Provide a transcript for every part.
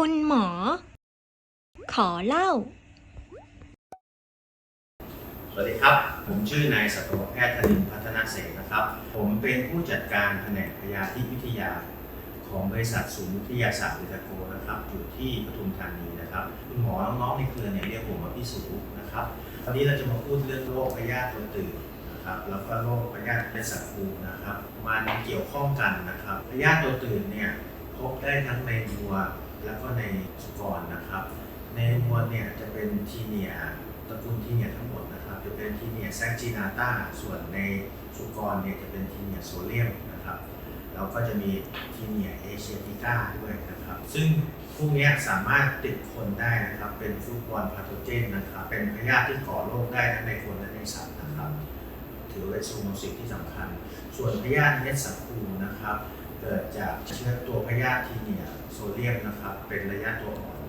คุณหมอ ขอเล่า สวัสดีครับ ผมชื่อนายสัตวแพทย์ธนินพัฒนาเสนนะครับ ผมเป็นผู้จัดการแผนกพยาธิวิทยา ของบริษัทศูนย์วิทยาศาสตร์วิทยาโกนะครับ อยู่ที่ปทุมธานีนะครับ คุณหมอน้องๆในเครือเนี่ยเรียกผมว่าพี่สูนะครับวันนี้เราจะมาพูดเรื่องโรคพยาธิตัวตื่นะครับแล้วก็โรคพยาธิเม็ดสัตว์ฟูนะครับ มันเกี่ยวข้องกันนะครับพยาธิตัวตื่นเนี่ยพบได้ทั้งในวัว แล้วก็ในสุกรนะครับ ในมวัวเนี่ยจะเป็นทีเนียตระกูลทีเนียทั้งหมดนะครับ จะเป็นทีเนียแซกจีนาตาส่วนในสุกรเนี่ยจะเป็นทีเนียโซเลียมนะครับแล้วก็จะมีทีเนียเอเชียติก้าด้วยนะครับ ซึ่งพวกนี้สามารถติดคนได้นะครับ เป็นฟุตบอลพาโทเจนนะครับ เป็นพยาธิที่ก่อโรคได้ทั้งในคนและในสัตว์นะครับ ถือว่าเป็นซูโนซิสที่สำคัญ ส่วนพยาธิเม็ดสัตว์ฟูนะครับ เกิดจากเชื้อตัวพยาธิทีเนียโซเลียมนะครับ เป็นระยะตัวอ่อน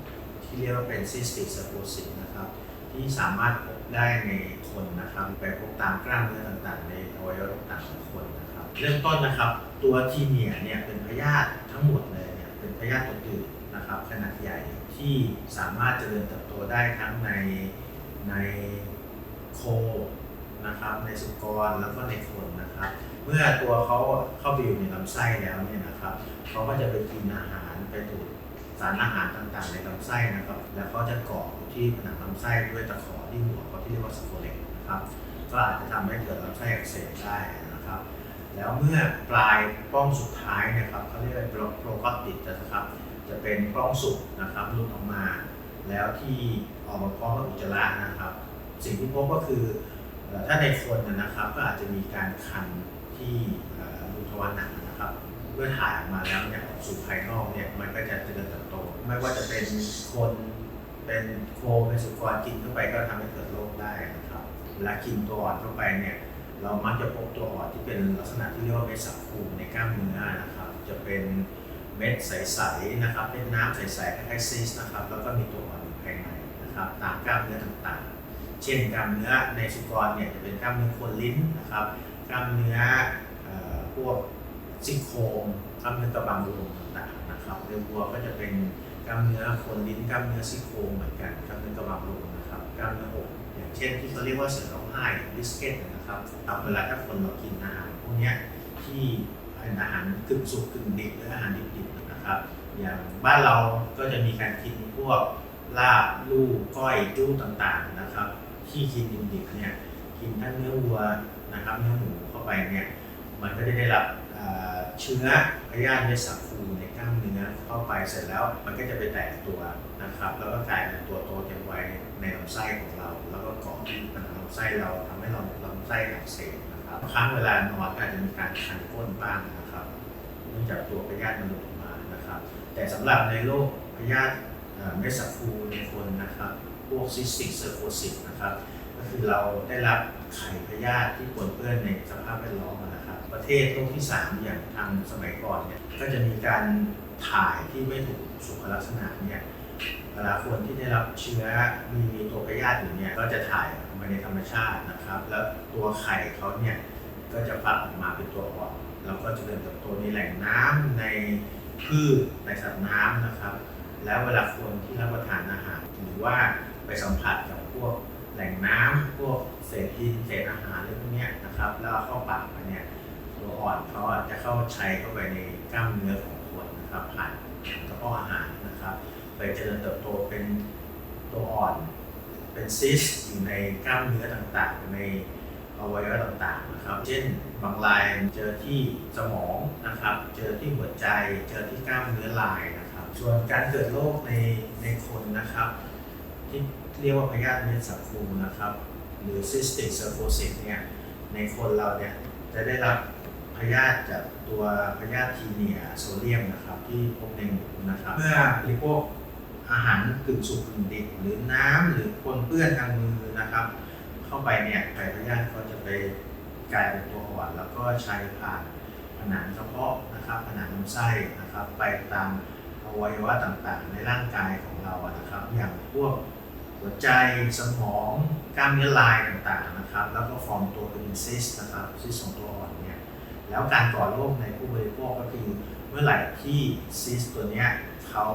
ที่เรียกว่าเป็นซิสติกสโปซิสนะครับ ที่สามารถพบได้ในคนนะครับไปพบตามกล้ามเนื้อต่างๆ ในอวัยวะต่างๆของคนนะครับ เริ่มต้นนะครับ ตัวทีเนียเนี่ยเป็นพยาธิทั้งหมดเลยเนี่ยเป็นพยาธิตัวตื่นนะครับ ขนาดใหญ่ที่สามารถเจริญเติบโตได้ทั้งในในโค นะครับในสุกรแล้วก็ในคนนะครับ เมื่อตัวเขาเข้าไปอยู่ในลำไส้แล้วเนี่ยนะครับเขาก็จะไปกินอาหารไปดูดสารอาหารต่างๆ ในลำไส้นะครับ แล้วเขาจะเกาะอยู่ที่ผนังลำไส้ด้วยตะขอที่หัวเขาที่เรียกว่าสโคเลตนะครับก็อาจจะทำให้เกิดลำไส้อักเสบได้นะครับ แล้วเมื่อปลายป้องสุดท้ายเนะครับเขาเรียกว่าโปรกอติดนะครับ จะเป็นปล้องสุกนะครับหลุดออกมา แล้วที่ออกมาพร้อมกับอุจจาระนะครับ สิ่งที่พบก็คือ ถ้าในคนนะนะครับก็อาจจะมีการคันที่รูทวารหนักนะครับเมื่อถ่ายออกมาแล้วเนี่ยออกสู่ภายนอกเนี่ยมันก็จะเจริญเติบโต ไม่ว่าจะเป็นคนเป็นโคเป็นสุกรกินเข้าไปก็ทำให้เกิดโรคได้นะครับเวลากินตัวอ่อนเข้าไปเนี่ยเรามักจะพบตัวอ่อนที่เป็นลักษณะที่เรียกว่าเม็ดสับคูในกล้ามเนื้อนะครับ จะเป็นเม็ดใสๆนะครับเป็นน้ำใสๆคล้ายๆซีสนะครับแล้วก็มีตัวอ่อนอยู่ภายในนะครับตามกล้ามเนื้อต่างๆ เช่นกล้ามเนื้อในสุกรเนี่ยจะเป็นกล้ามเนื้อโคนลิ้นนะครับกล้ามเนื้อพวกซี่โครงกล้ามเนื้อกระบังลมต่างๆนะครับในวัวก็จะเป็นกล้ามเนื้อโคนลิ้นกล้ามเนื้อซี่โครงเหมือนกันกล้ามเนื้อกระบังลมนะครับกล้ามเนื้ออกอย่างเช่นที่เขาเรียกว่าเสือร้องไห้บิสเกตนะครับเอาเวลาถ้าคนเรากินอาหารพวกนี้ที่เป็นอาหารกึ่งสุกกึ่งดิบหรืออาหารดิบๆนะครับ อย่างบ้านเราก็จะมีการกินพวกลาบลูกก้อยจู้ต่างๆนะครับ ที่กินดิบๆเนี่ยกินทั้งเนื้อวัวนะครับเนื้อหมูเข้าไปเนี่ยมันก็จะได้รับเชื้อพยาธิเม็ดสับฟูในกล้ามเนื้อเข้าไปเสร็จแล้วมันก็จะไปแตกตัวนะครับ แล้วก็กลายเป็นตัวโตเต็มวัยในลำไส้ของเรา แล้วก็เกาะที่ผนังลำไส้เราทำให้เราลำไส้อักเสบนะครับครั้งเวลานอนก็อาจจะมีการคันก้นบ้างนะครับเนื่องจากตัวพยาธิมันหลุดออกมานะครับ แต่สำหรับในโรคพยาธิเม็ดสับฟูในคนนะครับ พวกซิสติกเซอร์โคซิสนะครับ ก็คือเราได้รับไข่พยาธิที่ปนเปื้อนในสภาพแวดล้อมนะครับ ประเทศโลกที่ 3 อย่างทางสมัยก่อนเนี่ยก็จะมีการถ่ายที่ไม่ถูกสุขลักษณะเนี่ยเวลาคนที่ได้รับเชื้อมีมีตัวพยาธิอยู่เนี่ยก็จะถ่ายออกมาในธรรมชาตินะครับ แล้วตัวไข่เขาเนี่ยก็จะฟักออกมาเป็นตัวอ่อนแล้วก็จะเดินเติบโตในแหล่งน้ำในพืชในสัตว์น้ำนะครับ แล้วเวลาคนที่รับประทานอาหารหรือว่า ไปสัมผัสกับพวกแหล่งน้ำพวกเศษดินเศษอาหารอะไรพวกนี้นะครับ แล้วเข้าปากมาเนี่ยตัวอ่อนเขาอาจจะเข้าใช้เข้าไปในกล้ามเนื้อของคนนะครับผ่านกระเพาะอาหารนะครับ ไปเจริญเติบโตเป็นตัวอ่อน เป็นซิสอยู่ในกล้ามเนื้อต่างๆ ในอวัยวะต่างๆนะครับเช่นบางรายเจอที่สมองนะครับ เจอที่หัวใจ เจอที่กล้ามเนื้อลายนะครับ ส่วนการเกิดโรคในในคนนะครับ ที่เรียกว่าพยาธิเม็ดสับฟูนะครับ หรือ cystic cirrhosis เนี่ยในคนเราเนี่ยจะได้รับพยาธิจากตัวพยาธิทีเนียโซเดียมนะครับที่พบในหมูนะครับเมื่อบริโภคอาหารกึ่งสุกกึ่งดิบหรือน้ำหรือปนเปื้อนทางมือนะครับ เข้าไปเนี่ยไข่พยาธิก็จะไปกลายเป็นตัวอ่อนแล้วก็ใช้ผ่านผนังกระเพาะนะครับผนังลำไส้นะครับ ไปตามอวัยวะต่างๆ ในร่างกายของเราอะนะครับ อย่างพวก หัวใจสมองกล้ามเนื้อลายต่างๆนะครับ แล้วก็ฟอร์มตัวเป็นซิสนะครับซิสของตัวอ่อนเนี่ยแล้วการก่อโรคในผู้บริโภคก็คือเมื่อไหร่ที่ซิสตัวเนี้ยเขา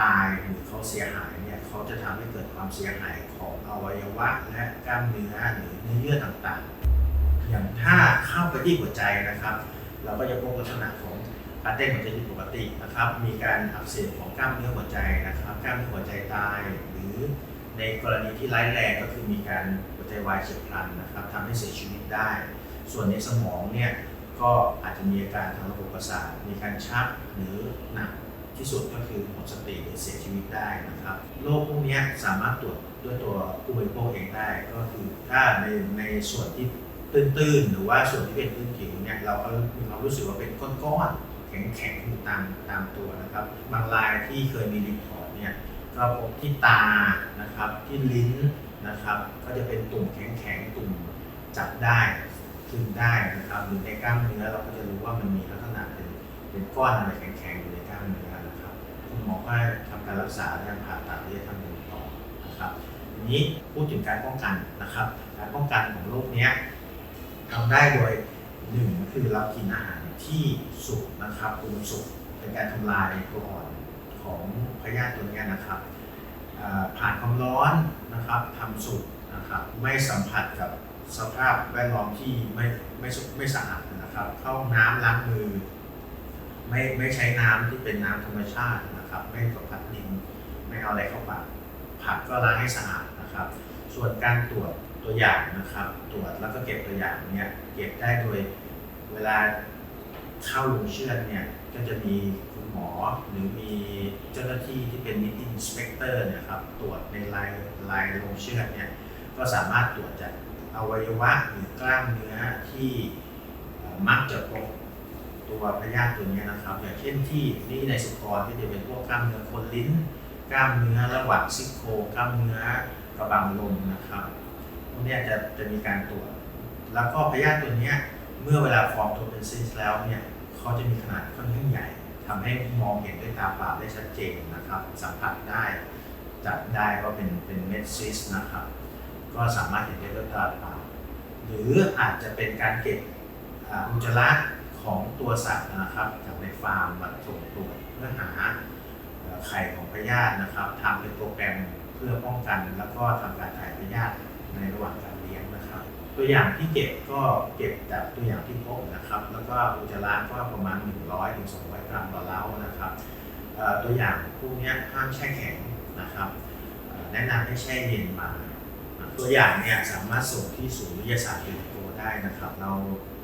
ตายหรือเขาเสียหายเนี่ยเขาจะทำให้เกิดความเสียหายของอวัยวะและกล้ามเนื้อหรือเนื้อเยื่อต่างๆ อย่างถ้าเข้าไปที่หัวใจนะครับ เราก็จะพบลักษณะของการเต้นหัวใจผิดปกตินะครับ มีการอักเสบของกล้ามเนื้อหัวใจนะครับ กล้ามเนื้อหัวใจตายหรือ ในกรณีที่ร้ายแรงก็คือมีการหัวใจวายเฉียบพลันนะครับทำให้เสียชีวิตได้ ส่วนในสมองเนี่ยก็อาจจะมีอาการทางระบบประสาทมีการชักหรือหนักที่สุดก็คือหมดสติหรือเสียชีวิตได้นะครับโรคพวกนี้สามารถตรวจด้วยตัวผู้บริโภคเองได้ ก็คือถ้าในในส่วนที่ตื้นๆ หรือว่าส่วนที่เป็นพื้นผิวเนี่ยเราก็มีความรู้สึกว่าเป็นก้อนๆแข็งๆอยู่ตามตามตัวนะครับ บางรายที่เคยมีรีพอร์ตเนี่ย ก็พบที่ตานะครับที่ลิ้นนะครับ ก็จะเป็นตุ่มแข็งๆตุ่มจับได้คลึงได้นะครับหรือในกล้ามเนื้อเราก็จะรู้ว่ามันมีลักษณะเป็นเป็นก้อนอะไรแข็งๆอยู่ในกล้ามเนื้อนะครับคุณหมอก็ทำการรักษาและผ่าตัดที่จะทำต่อนะครับทีนี้พูดถึงการป้องกันนะครับ การป้องกันของโรคเนี้ยทำได้โดยหนึ่งก็คือเรากินอาหารที่สุกนะครับปรุงสุกเป็นการทำลายตัวอ่อน ของพยาธิตัวนี้นะครับผ่านความร้อนนะครับทำสุกนะครับไม่สัมผัสกับสภาพแวดล้อมที่ไม่ไม่สุไม่สะอาดนะครับ เข้าห้องน้ำล้างมือ ไม่ไม่ใช้น้ำที่เป็นน้ำธรรมชาตินะครับ ไม่สัมผัสดินไม่เอาอะไรเข้าปากผักก็ล้างให้สะอาดนะครับ ส่วนการตรวจตัวอย่างนะครับ ตรวจแล้วก็เก็บตัวอย่างเนี่ยเก็บได้โดยเวลา เข้าลงเชือดเนี่ยก็จะมีคุณหมอหรือมีเจ้าหน้าที่ที่เป็นนิติ inspector เนี่ยครับตรวจในลายลายลงเชือดเนี่ยก็สามารถตรวจจากอวัยวะหรือกล้ามเนื้อที่มักจะพบตัวพยาธิตัวเนี้ยนะครับ อย่างเช่นที่นี่ในสุกรที่จะเป็นพวกกล้ามเนื้อคนลิ้น กล้ามเนื้อระหว่างซี่โคกล้ามเนื้อกระบังลมนะครับพวกเนี้ยจะจะมีการตรวจ แล้วก็พยาธิตัวเนี้ย เมื่อเวลาฟอร์มตัวเป็นซิสแล้วเนี่ยเขาจะมีขนาดค่อนข้างใหญ่ทำให้มองเห็นด้วยตาเปล่าได้ชัดเจนนะครับ สัมผัสได้จับได้ว่าเป็นเป็นเม็ดซิสนะครับ ก็สามารถเห็นได้ด้วยตาเปล่าหรืออาจจะเป็นการเก็บอุจจาระของตัวสัตว์นะครับจากในฟาร์มมาส่งตรวจเพื่อหาไข่ของพยาธินะครับทำเป็นโปรแกรมเพื่อป้องกัน แล้วก็ทำการถ่ายพยาธิในระหว่างการ ตัวอย่างที่เก็บก็เก็บจากตัวอย่างที่พบนะครับ แล้วก็อุจจาระก็ประมาณ 100ถึง200 กรัมต่อเล้านะครับตัวอย่างพวกนี้ห้ามแช่แข็งนะครับแนะนำให้แช่เย็นมา ตัวอย่างเนี่ยสามารถส่งที่ศูนย์วิทยาศาสตร์เบโกได้นะครับ เรา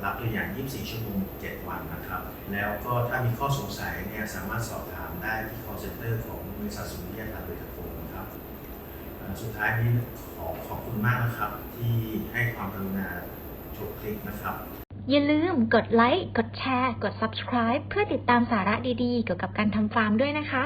รับตัวอย่าง 24 ชั่วโมง 7 วันนะครับ แล้วก็ถ้ามีข้อสงสัยเนี่ยสามารถสอบถามได้ที่ call center ของบริษัทศูนย์วิทยาศาสตร์เบโกนะครับ สุดท้ายนี้ขอขอบคุณมากนะครับ ที่ให้ความกรุณาชมคลิปนะครับ อย่าลืมกดไลค์ กดแชร์ กด subscribe เพื่อติดตามสาระดีๆ เกี่ยวกับการทำฟาร์มด้วยนะคะ